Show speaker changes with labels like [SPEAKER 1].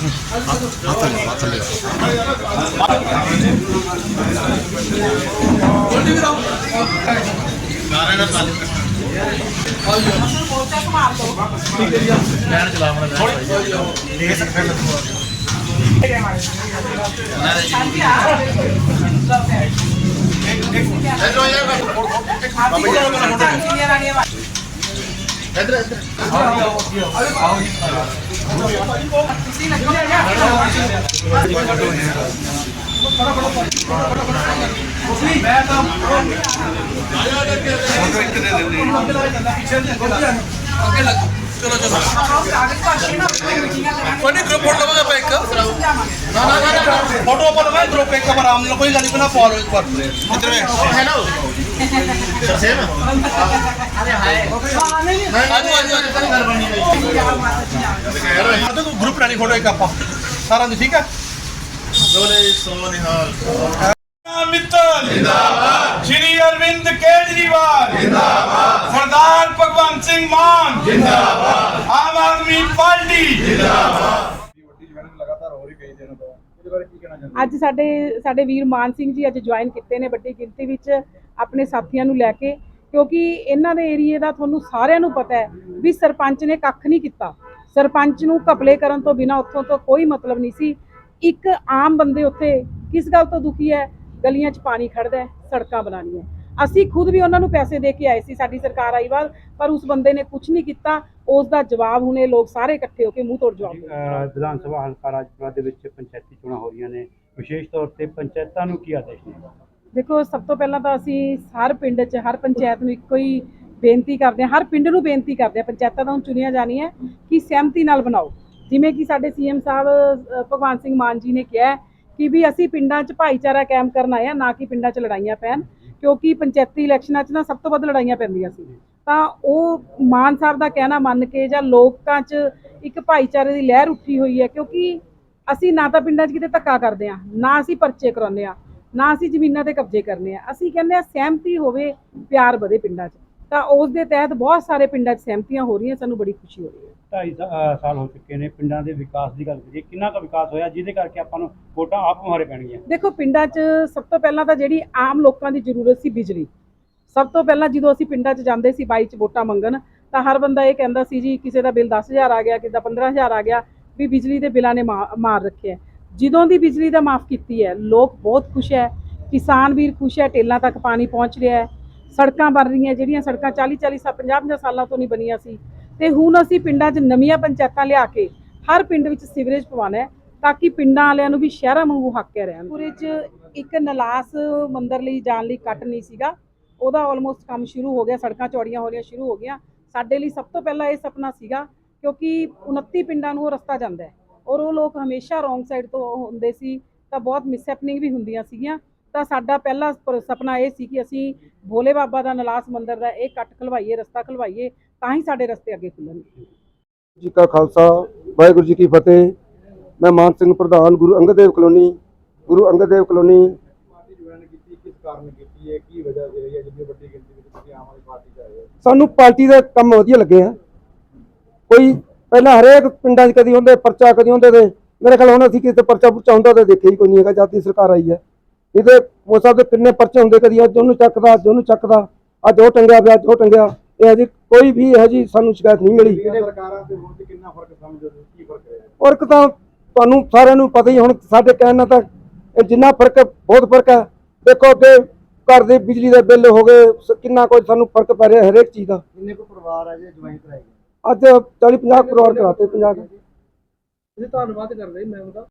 [SPEAKER 1] 마탈리아 마탈리아 Entra, entra. ਕੋਈ group photo ਲਵਾਂਗੇ ਆਪਾਂ ਇੱਕ। ਨਾ ਨਾ ਨਾ ਫੋਟੋ ਆਪਾਂ ਲਵਾਂਗੇ ਗਰੁੱਪ ਇੱਕ ਪਰ ਆਮ ਨਾਲ ਕੋਈ ਗੱਲ ਨਹੀਂ ਬਣਾ ਫੋਲੋ ਇੱਕ ਵਾਰ ਕਿੱਧਰ ਹੈ ਹੈਲੋ ਸਰਸੇਮ ਆਜੋ ਆਜੋ ਆਜੋ ਤਾਂ ਗੱਲ ਬਣੀ ਨਹੀਂ ਆ ਤਾਂ ਗਰੁੱਪ ਲੈਣੀ ਫੋਟੋ ਇੱਕ ਆਪਾਂ ਸਾਰਿਆਂ ਦੀ ਠੀਕ ਹੈ
[SPEAKER 2] ਦੋਲੇ ਸੋ ਨਿਹਾਲ
[SPEAKER 3] ਮਿੱਤਲ ਜਿੰਦਾਬਾਦ ਸ਼੍ਰੀ ਅਰਵਿੰਦ ਕੇਜਰੀਵਾਲ ਜਿੰਦਾਬਾਦ ਸਰਦਾਰ ਭਗਵੰਤ ਸਿੰਘ ਮਾਨ ਜਿੰਦਾਬਾਦ ਆਮ ਆਦਮੀ ਪਾਰਟੀ
[SPEAKER 4] ਅੱਜ ਸਾਡੇ ਸਾਡੇ ਵੀਰ ਮਾਨ ਸਿੰਘ ਜੀ ਅੱਜ ਜੁਆਇਨ ਕੀਤੇ ਨੇ ਵੱਡੀ ਗਿਣਤੀ ਵਿੱਚ। ਆਪਣੇ ਸਾਥੀਆਂ ਨੂੰ ਲੈ ਕੇ ਕਿਉਂਕਿ ਇਹਨਾਂ ਦੇ ਏਰੀਏ ਦਾ ਤੁਹਾਨੂੰ ਸਾਰਿਆਂ ਨੂੰ ਪਤਾ ਹੈ ਵੀ ਸਰਪੰਚ ਨੇ ਕੱਖ ਨਹੀਂ ਕੀਤਾ। ਸਰਪੰਚ ਨੂੰ ਘਪਲੇ ਕਰਨ ਤੋਂ ਬਿਨਾ ਉੱਥੋਂ ਤੋਂ ਕੋਈ ਮਤਲਬ ਨਹੀਂ ਸੀ। ਇੱਕ ਆਮ ਬੰਦੇ ਉੱਥੇ ਕਿਸ ਗੱਲ ਤੋਂ ਦੁਖੀ ਹੈ? ਗਲੀਆਂ 'ਚ ਪਾਣੀ ਖੜਦਾ ਹੈ, ਸੜਕਾਂ ਬਣਾਉਣੀਆਂ। ਅਸੀਂ ਖੁਦ ਵੀ ਉਹਨਾਂ ਨੂੰ ਪੈਸੇ ਦੇ ਕੇ ਆਏ ਸੀ, ਸਾਡੀ ਸਰਕਾਰ ਆਈ ਬਾਅਦ ਪਰ ਉਸ ਬੰਦੇ ਨੇ ਕੁਝ ਨਹੀਂ ਕੀਤਾ। ਉਸ ਦਾ ਜਵਾਬ ਹੁਣੇ ਲੋਕ ਸਾਰੇ ਇਕੱਠੇ ਹੋ ਕੇ ਮੂੰਹ ਤੋੜ ਜਵਾਬ
[SPEAKER 5] ਵਿਧਾਨ ਸਭਾ ਹਲਕਾ ਰਾਜਪੁਰਾ ਦੇ ਵਿੱਚ ਪੰਚਾਇਤੀ ਚੋਣਾਂ ਹੋ ਰਹੀਆਂ ਨੇ। ਵਿਸ਼ੇਸ਼ ਤੌਰ ਤੇ ਪੰਚਾਇਤਾਂ ਨੂੰ ਕੀ ਆਦੇਸ਼ ਨੇ
[SPEAKER 4] ਦੇਖੋ, ਸਭ ਤੋਂ ਪਹਿਲਾਂ ਤਾਂ ਅਸੀਂ ਹਰ ਪਿੰਡ 'ਚ, ਹਰ ਪੰਚਾਇਤ ਨੂੰ ਇੱਕੋ ਹੀ ਬੇਨਤੀ ਕਰਦੇ ਹਾਂ, ਹਰ ਪਿੰਡ ਨੂੰ ਬੇਨਤੀ ਕਰਦੇ ਹਾਂ, ਪੰਚਾਇਤਾਂ ਤਾਂ ਹੁਣ ਚੁਣੀਆਂ ਜਾਣੀਆਂ ਕਿ ਸਹਿਮਤੀ ਨਾਲ ਬਣਾਓ। ਜਿਵੇਂ ਕਿ ਸਾਡੇ ਸੀਐਮ ਸਾਹਿਬ ਭਗਵੰਤ ਸਿੰਘ ਮਾਨ ਜੀ ਨੇ ਕਿਹਾ ਕਿ ਵੀ ਅਸੀਂ ਪਿੰਡਾਂ 'ਚ ਭਾਈਚਾਰਾ ਕਾਇਮ ਕਰਨ ਆਏ ਹਾਂ, ਨਾ ਕਿ ਪਿੰਡਾਂ 'ਚ ਲੜਾਈਆਂ ਪੈਣ, ਕਿਉਂਕਿ ਪੰਚਾਇਤੀ ਇਲੈਕਸ਼ਨਾਂ 'ਚ ਨਾ ਸਭ ਤੋਂ ਵੱਧ ਲੜਾਈਆਂ ਪੈਂਦੀਆਂ ਸੀ। ਤਾਂ ਉਹ ਮਾਨ ਸਾਹਿਬ ਦਾ ਕਹਿਣਾ ਮੰਨ ਕੇ ਜਾਂ ਲੋਕਾਂ 'ਚ ਇੱਕ ਭਾਈਚਾਰੇ ਦੀ ਲਹਿਰ ਉੱਠੀ ਹੋਈ ਹੈ, ਕਿਉਂਕਿ ਅਸੀਂ ਨਾ ਤਾਂ ਪਿੰਡਾਂ 'ਚ ਕਿਤੇ ਧੱਕਾ ਕਰਦੇ ਆ ਨਾ ਅਸੀਂ ਪਰਚੇ ਕਰਾਉਂਦੇ ਆ ਨਾ ਅਸੀਂ ਜ਼ਮੀਨਾਂ ਤੇ ਕਬਜ਼ੇ ਕਰਨੇ ਆ। ਅਸੀਂ ਕਹਿੰਦੇ ਆ ਸਹਿਮਤੀ ਹੋਵੇ ਪਿਆਰ ਵਧੇ ਪਿੰਡਾਂ 'ਚ। ਤਾਂ ਉਸ ਦੇ ਤਹਿਤ ਬਹੁਤ ਸਾਰੇ ਪਿੰਡਾਂ 'ਚ ਸਹਿਮਤੀਆਂ ਹੋ ਰਹੀਆਂ ਸਾਨੂੰ ਬੜੀ ਖੁਸ਼ੀ ਹੋ ਰਹੀ ਹੈ।
[SPEAKER 5] ਢਾਈ ਸਾਲ ਹੋ ਚੁੱਕੇ ਨੇ ਪਿੰਡਾਂ ਦੇ ਵਿਕਾਸ ਦੀ ਗੱਲ ਕਰੀਏ। ਕਿੰਨਾ ਕੁ ਵਿਕਾਸ ਹੋਇਆ ਜਿਹਦੇ ਕਰਕੇ ਆਪਾਂ ਨੂੰ ਵੋਟਾਂ ਆਪ ਮੁਹਾਰੇ ਪੈਣਗੀਆਂ?
[SPEAKER 4] ਦੇਖੋ ਪਿੰਡਾਂ 'ਚ ਸਭ ਤੋਂ ਪਹਿਲਾਂ ਤਾਂ ਜਿਹੜੀ ਆਮ ਲੋਕਾਂ ਦੀ ਜ਼ਰੂਰਤ ਸੀ ਬਿਜਲੀ। ਸਭ ਤੋਂ ਪਹਿਲਾਂ ਜਦੋਂ ਅਸੀਂ ਪਿੰਡਾਂ 'ਚ ਜਾਂਦੇ ਸੀ ਬਾਈ 'ਚ ਵੋਟਾਂ ਮੰਗਣ ਤਾਂ ਹਰ ਬੰਦਾ ਇਹ ਕਹਿੰਦਾ ਸੀ ਜੀ ਕਿਸੇ ਦਾ ਬਿੱਲ 10000 ਆ ਗਿਆ ਕਿਸੇ ਦਾ 15000 ਆ ਗਿਆ ਵੀ ਬਿਜਲੀ ਦੇ ਬਿੱਲਾਂ ਨੇ ਮਾਰ ਰੱਖਿਆ ਜਦੋਂ ਦੀ ਬਿਜਲੀ ਦਾ ਮਾਫ ਕੀਤੀ ਹੈ, ਲੋਕ ਬਹੁਤ ਖੁਸ਼ ਹੈ, ਕਿਸਾਨ ਵੀਰ ਖੁਸ਼ ਹੈ, ਟੇਲਾਂ ਤੱਕ ਪਾਣੀ ਪਹੁੰਚ ਰਿਹਾ ਹੈ, ਸੜਕਾਂ ਬਣ ਰਹੀਆਂ, ਜਿਹੜੀਆਂ ਸੜਕਾਂ 40 40 50 50 ਸਾਲਾਂ ਤੋਂ ਨਹੀਂ ਬਣੀਆਂ ਸੀ। ਤੇ ਹੁਣ ਅਸੀਂ ਪਿੰਡਾਂ 'ਚ ਨਵੀਆਂ ਪੰਚਾਇਤਾਂ ਲਿਆ ਕੇ ਹਰ ਪਿੰਡ ਵਿੱਚ ਸੀਵਰੇਜ ਪਵਾਉਣਾ ਹੈ, ਤਾਂ ਕਿ ਪਿੰਡਾਂ ਵਾਲਿਆਂ ਨੂੰ ਵੀ ਸ਼ਹਿਰਾਂ ਵਾਂਗੂ ਹੱਕ ਕੇ ਰਹਿਣ। ਪੂਰੇ 'ਚ ਇੱਕ ਨਲਾਸ ਮੰਦਰ ਲਈ ਜਾਣ ਲਈ ਕੱਟ ਨਹੀਂ ਸੀਗਾ। ਉਹਦਾ ਆਲਮੋਸਟ ਕੰਮ ਸ਼ੁਰੂ ਹੋ ਗਿਆ, ਸੜਕਾਂ ਚੌੜੀਆਂ ਹੋ ਰਹੀਆਂ ਸ਼ੁਰੂ ਹੋ ਗਈਆਂ। ਸਾਡੇ ਲਈ ਸਭ ਤੋਂ ਪਹਿਲਾਂ ਇਹ ਸੁਪਨਾ ਸੀਗਾ, ਕਿਉਂਕਿ 29 ਪਿੰਡਾਂ ਨੂੰ ਉਹ ਰਸਤਾ ਜਾਂਦਾ ਹੈ। ਔਰ ਉਹ ਲੋਕ ਹਮੇਸ਼ਾ ਰੋਂਗ ਸਾਈਡ ਤੋਂ ਹੁੰਦੇ ਸੀ ਤਾਂ ਬਹੁਤ ਮਿਸਹੈਪਨਿੰਗ ਵੀ ਹੁੰਦੀਆਂ ਸੀਗੀਆਂ। ਤਾਂ ਸਾਡਾ ਪਹਿਲਾ ਸੁਪਨਾ ਇਹ ਸੀ ਕਿ ਅਸੀਂ ਭੋਲੇ ਬਾਬਾ ਦਾ ਨਲਾਸ ਮੰਦਰ ਦਾ ਇਹ ਕੱਟ ਖਲਵਾਈਏ ਰਸਤਾ ਖਲਵਾਈਏ ਤਾਂ ਹੀ ਸਾਡੇ ਰਸਤੇ ਅੱਗੇ ਖੁੱਲਣਗੇ
[SPEAKER 6] ਜੀ ਕਾ ਖਾਲਸਾ ਵਾਹਿਗੁਰੂ ਜੀ ਕੀ ਫਤਿਹ। ਮੈਂ ਮਾਨ ਸਿੰਘ ਪ੍ਰਧਾਨ ਗੁਰੂ ਅੰਗਦ ਦੇਵ ਕਲੋਨੀ। ਗੁਰੂ ਅੰਗਦ ਦੇਵ ਕਲੋਨੀ ਸਾਨੂੰ ਪਾਰਟੀ ਦੇ ਕੰਮ ਵਧੀਆ ਲੱਗੇ ਆ। ਕੋਈ ਪਹਿਲਾਂ ਹਰੇਕ ਪਿੰਡਾਂ 'ਚ ਕਦੀ ਹੁੰਦੇ ਪਰਚਾ ਕਦੀ ਹੁੰਦੇ ਤੇ ਮੇਰੇ ਖਿਆਲ ਹੁਣ ਅਸੀਂ ਕਿਸੇ ਪੁਰਚਾ ਪੁਰਚਾ ਹੁੰਦਾ ਤੇ ਦੇਖਿਆ ਹੀ ਕੋਈ ਨਹੀਂ ਹੈਗਾ ਜਦ ਦੀ ਸਰਕਾਰ ਆਈ ਹੈ। ਇਹਦੇ ਸਾਹਿਬ ਦੇ ਕਿੰਨੇ ਪਰਚੇ ਹੁੰਦੇ ਕਦੀ ਅੱਜ ਉਹਨੂੰ ਚੱਕਦਾ ਅੱਜ ਉਹਨੂੰ ਚੱਕਦਾ ਅੱਜ ਉਹ ਟੰਗਿਆ ਪਿਆ ਅੱਜ ਉਹ ਟੰਗਿਆ ਇਹ ਹਜੇ ਕੋਈ ਵੀ ਇਹੋ ਜੀ ਸਾਨੂੰ ਸ਼ਿਕਾਇਤ ਨਹੀਂ ਮਿਲੀ। ਫ਼ਰਕ ਤਾਂ ਤੁਹਾਨੂੰ ਸਾਰਿਆਂ ਨੂੰ ਪਤਾ ਹੀ ਹੁਣ ਸਾਡੇ ਕਹਿਣ ਨਾਲ ਤਾਂ ਇਹ ਜਿੰਨਾ ਫ਼ਰਕ ਬਹੁਤ ਫ਼ਰਕ ਹੈ। ਦੇਖੋ ਅੱਗੇ ਘਰ ਦੇ ਬਿਜਲੀ ਦੇ ਬਿੱਲ ਹੋ ਗਏ ਕਿੰਨਾ ਕੁਝ ਸਾਨੂੰ ਫ਼ਰਕ ਪੈ ਰਿਹਾ ਹਰੇਕ ਚੀਜ਼ ਦਾ।
[SPEAKER 7] ਕਿੰਨੇ ਕੁ ਪਰਿਵਾਰ ਆ ਜੇ ਜੁਆਇਨ ਕਰਾਏ
[SPEAKER 6] ਅੱਜ 40 50 ਕਰੋੜ ਕਰਾਤੇ 50
[SPEAKER 7] ਜੀ ਧੰਨਵਾਦ ਕਰਦੇ ਮੈਂ ਉਹਦਾ।